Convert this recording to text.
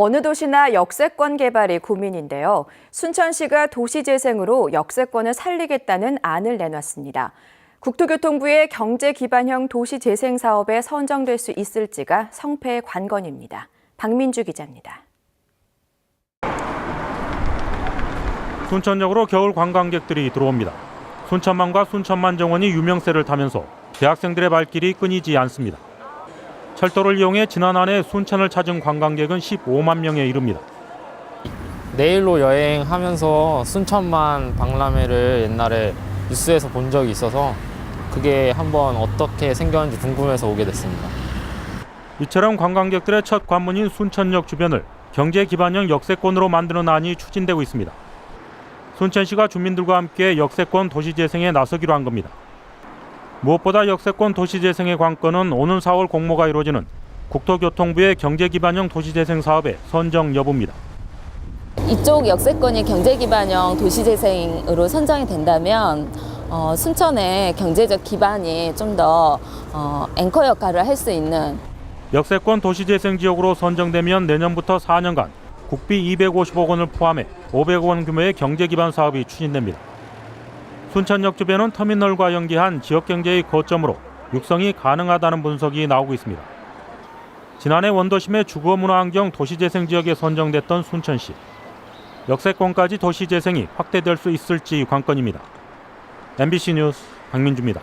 어느 도시나 역세권 개발이 고민인데요. 순천시가 도시재생으로 역세권을 살리겠다는 안을 내놨습니다. 국토교통부의 경제 기반형 도시재생 사업에 선정될 수 있을지가 성패의 관건입니다. 박민주 기자입니다. 순천역으로 겨울 관광객들이 들어옵니다. 순천만과 순천만 정원이 유명세를 타면서 대학생들의 발길이 끊이지 않습니다. 철도를 이용해 지난 한 해 순천을 찾은 관광객은 15만 명에 이릅니다. 내일로 여행하면서 순천만 박람회를 옛날에 뉴스에서 본 적이 있어서 그게 한번 어떻게 생겼는지 궁금해서 오게 됐습니다. 이처럼 관광객들의 첫 관문인 순천역 주변을 경제 기반형 역세권으로 만드는 안이 추진되고 있습니다. 순천시가 주민들과 함께 역세권 도시재생에 나서기로 한 겁니다. 무엇보다 역세권 도시재생의 관건은 오는 4월 공모가 이루어지는 국토교통부의 경제 기반형 도시재생 사업의 선정 여부입니다. 이쪽 역세권이 경제기반형 도시재생으로 선정이 된다면 어, 순천의 경제적 기반이 좀더 어, 앵커 역할을 할 수 있는 역세권 도시재생 지역으로 선정되면 내년부터 4년간 국비 250억 원을 포함해 500억 원 규모의 경제 기반 사업이 추진됩니다. 순천역 주변은 터미널과 연계한 지역 경제의 거점으로 육성이 가능하다는 분석이 나오고 있습니다. 지난해 원도심의 주거 문화 환경 도시재생 지역에 선정됐던 순천시. 역세권까지 도시재생이 확대될 수 있을지 관건입니다. MBC 뉴스 박민주입니다.